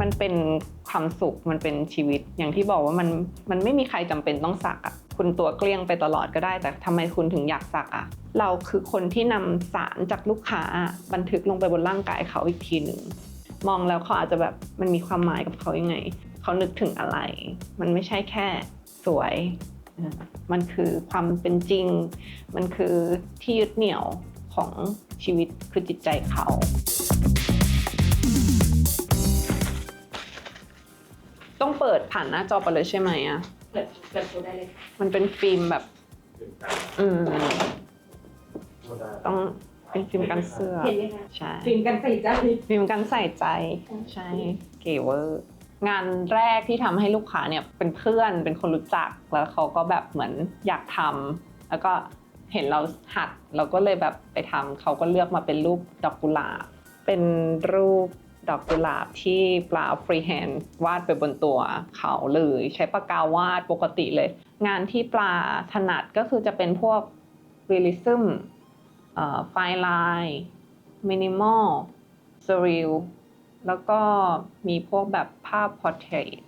มันเป็นความสุขมันเป็นชีวิต อย่างที่บอกว่ามันมันไม่มีใครจำเป็นต้องสักอะคุณตัวเกลี้ยงไปตลอดก็ได้ แต่ทำไมคุณถึงอยากสักอะเราคือคนที่นำสารจากลูกค้าบันทึกลงไปบนร่างกายเขาอีกทีหนึ่งมองแล้วเขาอาจจะแบบมันมีความหมายกับเขายังไง เขานึกถึงอะไร มันไม่ใช่แค่สวย มันคือความเป็นจริง มันคือที่ยึดเหนี่ยวของชีวิตคือจิตใจเขา ต้องเปิดผ่านหน้าจอไปเลยใช่ไหมอะเปิดเปิดดูได้เลยมันเป็นฟิล์มแบบ อืม ต้องเป็นฟิล์มกันเสื้อ เห็นไหมคะใช่ ฟิล์มกันใส่ใจฟิล์มกันใส่ใจ ใช่ เก๋เวอร์ งานแรกที่ทำให้ลูกค้าเนี่ยเป็นเพื่อนเป็นคนรู้จัก แล้วเขาก็แบบเหมือนอยากทำแล้วก็เห็นเราหัดเราก็เลยแบบไปทำเขาก็เลือกมาเป็นรูปดอกกุหลาบเป็นรูป ดอกกุหลาบที่ปลาฟรีแฮนด์วาดไปบนตัวเขาเลยใช้ปากกาวาดปกติเลย งานที่ปลาถนัดก็คือจะเป็นพวกเรียลิซึมไฟไลน์มินิมอลสรีลแล้วก็มีพวกแบบภาพพอร์เทรต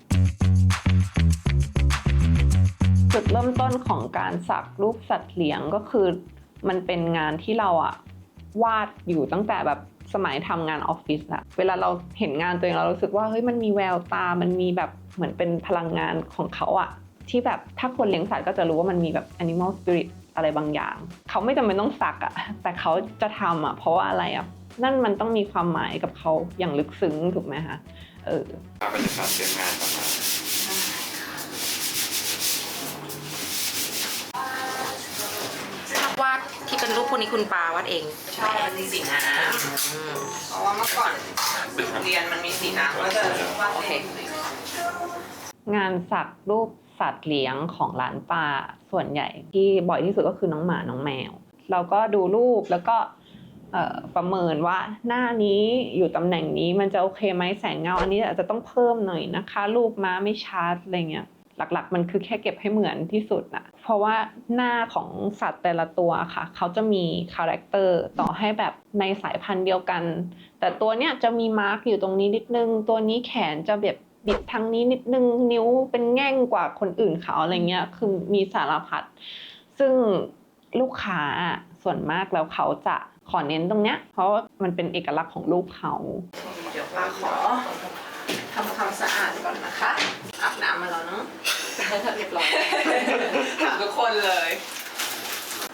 จุดเริ่มต้นของการสักรูปสัตว์เลี้ยงก็คือ มันเป็นงานที่เราอะวาดอยู่ตั้งแต่แบบ สมัยทำงานออฟฟิศอะเวลาเราเห็นงานตัวเองเรารู้สึกว่าเฮ้ยมันมีแววตา มันมีแบบเหมือนเป็นพลังงานของเขาอะที่แบบถ้าคนเลี้ยงสัตว์ก็จะรู้ว่ามันมีแบบ animal spirit อะไรบางอย่าง เขาไม่จำเป็นต้องสักอะแต่เขาจะทำอะเพราะว่าอะไรอะนั่นมันต้องมีความหมายกับเขาอย่างลึกซึ้งถูกไหมคะเออบรรยากาศเตรียมงานประมาณ ภาพวาดที่เป็นรูป พวกนี้คุณปาวาดเองใช่มันมีสีน้ำเพราะว่าเมื่อก่อนเรียนมันมีสีน้ำก็จะวาดโอเคงานสักรูปสัตว์เลี้ยงของร้านป้าส่วนใหญ่ที่บ่อยที่สุดก็คือน้องหมาน้องแมว เราก็ดูรูปแล้วก็เอ่อประเมินว่าหน้านี้อยู่ตำแหน่งนี้มันจะโอเคไหมแสงเงา อันนี้อาจจะต้องเพิ่มหน่อยนะคะ รูปม้าไม่ชัดอะไรเงี้ย หลักๆ มันคือแค่เก็บให้เหมือนที่สุดนะเพราะว่าหน้าของสัตว์แต่ละตัวค่ะ เขาจะมีคาแรคเตอร์ต่อให้แบบในสายพันธุ์เดียวกัน แต่ตัวเนี้ยจะมีมาร์กอยู่ตรงนี้นิดนึง ตัวนี้แขนจะแบบบิดทางนี้นิดนึงนิ้วเป็นแง่งกว่าคนอื่นเขาอะไรเงี้ยคือมีสารพัดซึ่งลูกค้าส่วนมากแล้วเขาจะขอเน้นตรงเนี้ยเพราะมันเป็นเอกลักษณ์ของรูปเขา เดี๋ยวป้าขอ ทำความสะอาดก่อนนะคะ อาบน้ำมาแล้วเนาะเรียบร้อยถามทุกคนเลย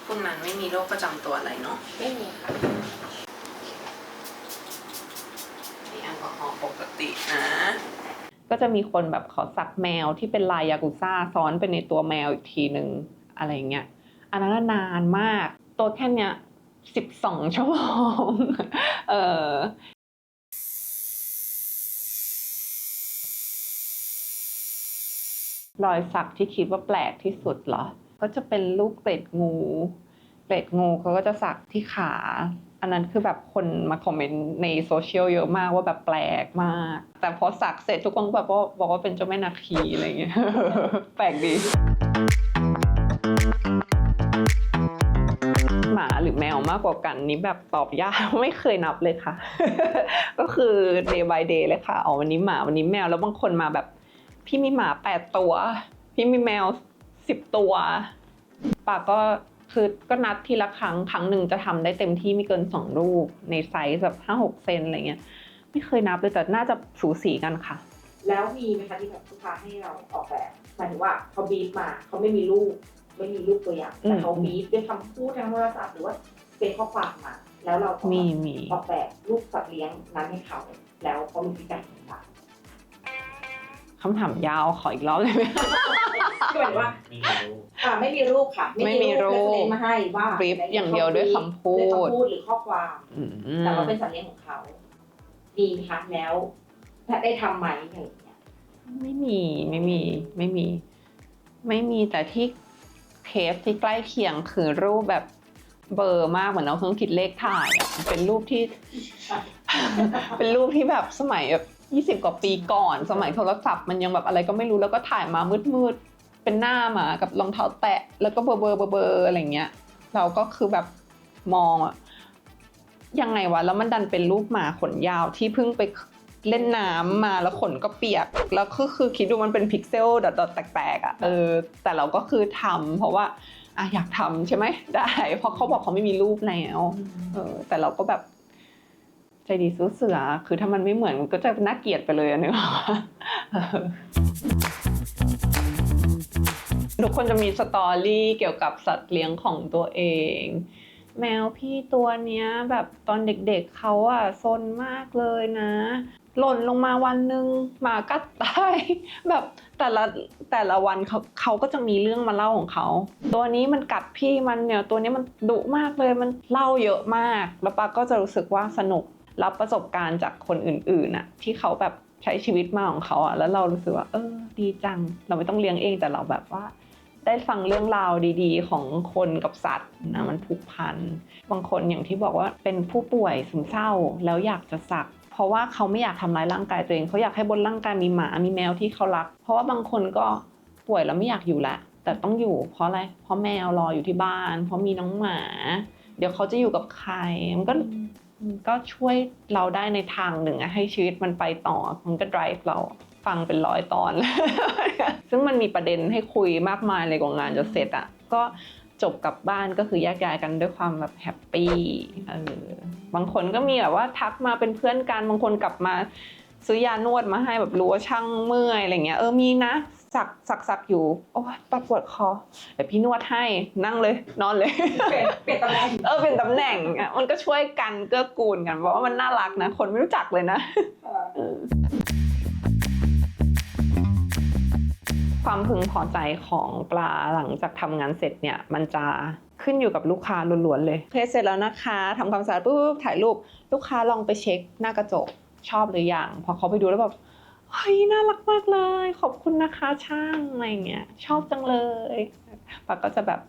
คุณมันไม่มีโรคประจำตัวอะไรเนาะไม่มีค่ะมีแอลกอฮอล์ปกตินะก็จะมีคนแบบขอสักแมวที่เป็นลายยากุซ่าซ้อนไปในตัวแมวอีกทีหนึ่งอะไรเงี้ยอันนั้นนะนานมาก ตัวแค่เนี้ยสิบสองชั่วโมง เออ รอยสักที่คิดว่าแปลกที่สุดเหรอ ก็จะเป็นรูปเกล็ดงู เกล็ดงูเขาก็จะสักที่ขา อันนั้นคือแบบคนมาคอมเมนต์ในโซเชียลเยอะมากว่าแบบแปลกมาก แต่พอสักเสร็จทุกคนแบบว่าบอกว่าเป็นเจ้าแม่นาคีอะไรเงี้ย แปลกดี หมาหรือแมวมากกว่ากันนี่แบบตอบยากไม่เคยนับเลยค่ะ ก็คือ day by day เลยค่ะอ๋อวันนี้หมาวันนี้แมวแล้วบางคนมาแบบ พี่มีหมาแปดตัว พี่มีแมวสิบตัวปากก็คือก็นัดทีละครั้งครั้งหนึ่งจะทำได้เต็มที่ไม่เกินสองรูปในไซส์แบบห้าหกเซนอะไรเงี้ยไม่เคยนับเลยแต่น่าจะสูสีกันค่ะ แล้วมีไหมคะที่แบบลูกค้าให้เราออกแบบหมายถึงว่าเขาบีบมาเขาไม่มีรูปไม่มีรูปตัวอย่างอืมแต่เขาบีบด้วยคำพูดทางโทรศัพท์หรือว่าเป็นข้อความมา แล้วเราก็มีมีออกแบบรูปสัตว์เลี้ยงนั้นให้เขา แล้วเขามีพิการต่าง คำถามยาวขออีกรอบได้ไหมๆก็หมายถึงว่ามีรู้ อ่าไม่มีรูปค่ะไม่มีรูป แล้วเซ็นมาให้ว่าบรีฟอย่างเดียวด้วยคำพูดด้วยคำพูดหรือข้อความ อืมแต่ว่าเป็นสัตว์เลี้ยงของเขาดีไหมคะแล้วได้ทำไหมอะไรอย่างเงี้ยไม่มีไม่มีไม่มี ไม่มีแต่ที่เคสที่ใกล้เคียงคือรูปแบบเบลอร์มากเหมือนเอาเครื่องคิดเลขถ่ายอะเป็นรูปที่ เป็นรูปที่แบบสมัยแบบ ยี่สิบกว่าปีก่อน สมัยโทรศัพท์มันยังแบบอะไรก็ไม่รู้แล้วก็ถ่ายมามืดๆเป็นหน้าหมากับรองเท้าแตะ แล้วก็เบอร์เบอร์เบอร์เบอร์อะไรเงี้ย เราก็คือแบบมองอะยังไงวะแล้วมันดันเป็นรูปหมาขนยาวที่เพิ่งไปเล่นน้ำมาแล้วขนก็เปียก แล้วคือคือคิดดูมันเป็นพิกเซลดอทๆแตกๆอะเออแต่เราก็คือทำเพราะว่าอะอยากทำใช่ไหมได้ เพราะเขาบอกเขาไม่มีรูปแล้วเออแต่เราก็แบบ ใจดีสู้เสือ คือถ้ามันไม่เหมือนก็จะน่าเกลียดไปเลยอะนึกออกปะเอทุกคนจะมีสตอรี่เกี่ยวกับสัตว์เลี้ยงของตัวเอง แมวพี่ตัวเนี้ยแบบตอนเด็กๆเขาอะซนมากเลยนะ หล่นลงมาวันหนึ่งหมากัดตายแบบแต่ละแต่ละวันเขาเขาก็จะมีเรื่องมาเล่าของเขา ตัวนี้มันกัดพี่มันเนี่ยตัวนี้มันดุมากเลยมันเล่าเยอะมาก แล้วปาก็จะรู้สึกว่าสนุก รับประสบการณ์จากคนอื่นๆน่ะที่เขาแบบใช้ชีวิตมาของเขาอะแล้วเรารู้สึกว่า เออ ดีจัง เราไม่ต้องเลี้ยงเองแต่เราแบบว่า ได้ฟังเรื่องราวดีๆ ของคนกับสัตว์นะมันผูกพันบางคนอย่างที่บอกว่าเป็นผู้ป่วยซึมเศร้าแล้วอยากจะสักเพราะว่าเขาไม่อยากทำร้ายร่างกายตัวเองเขาอยากให้บนร่างกายมีหมามีแมวที่เขารัก เพราะว่าบางคนก็ป่วยแล้วไม่อยากอยู่ละแต่ต้องอยู่เพราะอะไรเพราะแมวรออยู่ที่บ้าน เพราะมีน้องหมา เดี๋ยวเขาจะอยู่กับใครมันก็ ก็ช่วยเราได้ในทางหนึ่งให้ชีวิตมันไปต่อ มันก็ drive เราฟังเป็นร้อยตอน ซึ่งมันมีประเด็นให้คุยมากมายเลยกว่างานจะเสร็จอะก็จบกลับบ้านก็คือแยกย้ายกันด้วยความแบบแฮปปี้เออบางคนก็มีแบบว่าทักมาเป็นเพื่อนกันบางคนกลับมาซื้อยานวดมาให้แบบรู้ว่าช่างเมื่อยอะไรเงี้ยเออมีนะ สักสักสักอยู่ โอ้ยปวดปวดคอเดี๋ยวพี่นวดให้นั่งเลย นอนเลย เปลี่ยนเปลี่ยนตำแหน่งเออเป็นตำแหน่งอะมันก็ช่วยกันเกื้อกูลกันเพราะว่ามันน่ารักนะ คนไม่รู้จักเลยนะเออความพึงพอใจของปลาหลังจากทำงานเสร็จเนี่ย มันจะขึ้นอยู่กับลูกค้าล้วนๆเลยเคสเสร็จแล้วนะคะทำความสะอาดปุ๊บถ่ายรูป ลูกค้าลองไปเช็คหน้ากระจกชอบหรือยังพอเขาไปดูแล้วแบบ เฮ้ยน่ารักมากเลย ขอบคุณนะคะช่างอะไรเงี้ยชอบจังเลยปาก็จะแบบ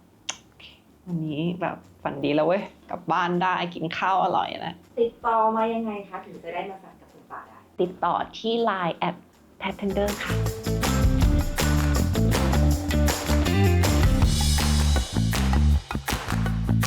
วันนี้แบบฝันดีแล้วเว้ยกลับบ้านได้กินข้าวอร่อยแล้วติดต่อมายังไงคะถึงจะได้มาสั่งกับคุณป่าได้ติดต่อที่ Line at t a t e n d e r ค่ะ